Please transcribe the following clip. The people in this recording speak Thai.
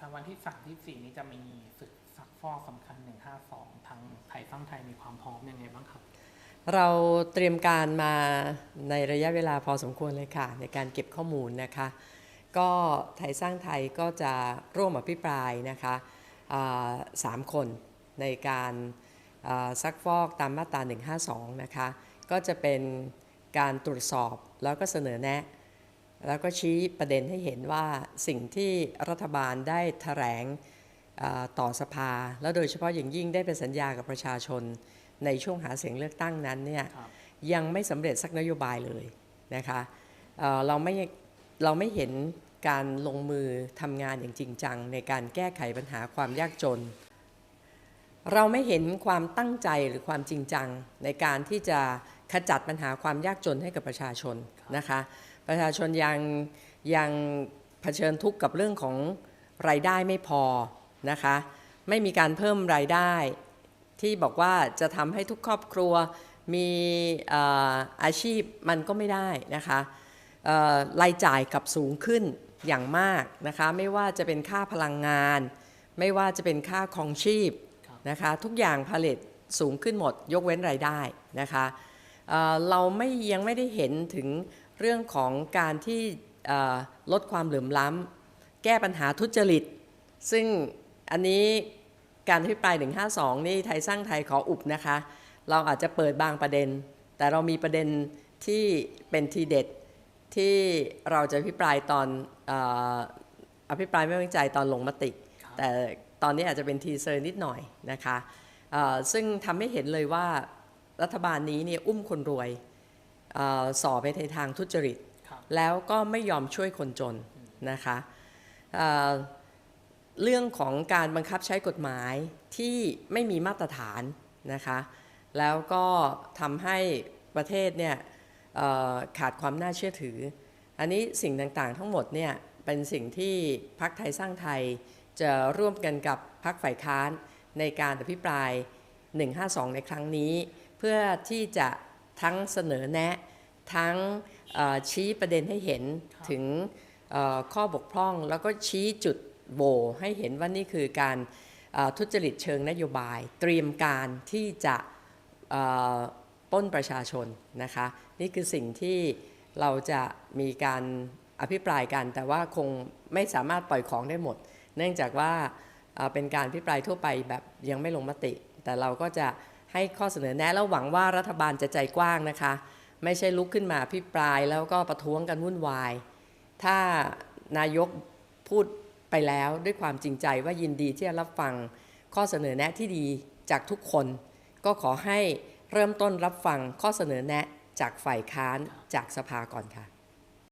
ครับวันที่สามที่สี่นี้จะมีศึกซักฟอกสำคัญหนึ่งห้าสองทางไทยสร้างไทยมีความพร้อมยังไงบ้างครับ เราเตรียมการมาในระยะเวลาพอสมควรเลยค่ะ ในการเก็บข้อมูลนะคะ ก็ไทยสร้างไทยก็จะร่วมอภิปรายนะคะสามคนในการซักฟอกตามมาตรา152 นะคะ ก็จะเป็นการตรวจสอบแล้วก็เสนอแนะ แล้วก็ชี้ประเด็นให้เห็นว่าสิ่งที่รัฐบาลได้แถลงอ่าต่อสภา แล้วโดยเฉพาะอย่างยิ่งได้เป็นสัญญากับประชาชน ในช่วงหาเสียงเลือกตั้งนั้นเนี่ยครับยังไม่สำเร็จสักนโยบายเลยนะคะเอ่อเราไม่เราไม่เห็นการลงมือทำงานอย่างจริงจัง ในการแก้ไขปัญหาความยากจน เราไม่เห็นความตั้งใจหรือความจริงจัง ในการที่จะขจัดปัญหาความยากจนให้กับประชาชนนะคะ ประชาชนยังยังเผชิญทุกข์กับเรื่องของรายได้ไม่พอนะคะ ไม่มีการเพิ่มรายได้ ที่บอกว่าจะทำให้ทุกครอบครัวมีอาชีพมันก็ไม่ได้นะคะรายจ่ายกับสูงขึ้นอย่างมากนะคะไม่ว่าจะเป็นค่าพลังงาน ไม่ว่าจะเป็นค่าครองชีพนะคะทุกอย่างผลิตสูงขึ้นหมด ยกเว้นรายได้นะคะเเราไม่ยังไม่ได้เห็นถึง เรื่องของการที่เอ่อลดความเหลื่อมล้ำแก้ปัญหาทุจริต ซึ่งอันนี้การอภิปราย 152 นี่ไทยสร้างไทยขออุบนะคะ เราอาจจะเปิดบางประเด็น แต่เรามีประเด็นที่เป็นทีเด็ดที่เราจะอภิปรายตอนเอ่ออภิปรายไม่ไว้วางใจตอนลงมติครับแต่ตอนนี้อาจจะเป็นทีเซอร์นิดหน่อยนะคะเอ่อซึ่งทำให้เห็นเลยว่ารัฐบาลนี้เนี่ยอุ้มคนรวยเออ ส่อไปในทางทุจริตครับแล้วก็ไม่ยอมช่วยคนจนนะคะเอ่อเรื่องของการบังคับใช้กฎหมายที่ไม่มีมาตรฐานนะคะแล้วก็ทำให้ประเทศเนี่ยเอ่อขาดความน่าเชื่อถือ อันนี้สิ่งต่างๆทั้งหมดเนี่ยเป็นสิ่งที่พรรคไทยสร้างไทยจะร่วมกันกับพรรคฝ่ายค้านในการอภิปราย 152 ในครั้งนี้ เพื่อที่จะ ทั้งเสนอแนะ ทั้งเอ่อชี้ประเด็นให้เห็นครับถึงเอ่อข้อบกพร่อง แล้วก็ชี้จุดโหวให้เห็นว่านี่คือการเอ่อทุจริตเชิงนโยบาย เตรียมการที่จะเอ่อปล้นประชาชนนะคะ นี่คือสิ่งที่เราจะมีการอภิปรายกัน แต่ว่าคงไม่สามารถปล่อยของได้หมด เนื่องจากว่าเอ่อเป็นการอภิปรายทั่วไปแบบยังไม่ลงมติ แต่เราก็จะ ให้ข้อเสนอแนะแล้วหวังว่ารัฐบาลจะใจกว้างนะคะ ไม่ใช่ลุกขึ้นมาอภิปรายแล้วก็ประท้วงกันวุ่นวาย ถ้านายกพูดไปแล้วด้วยความจริงใจว่ายินดีที่จะรับฟังข้อเสนอแนะที่ดีจากทุกคน ก็ขอให้เริ่มต้นรับฟังข้อเสนอแนะจากฝ่ายค้านจากสภาก่อนค่ะ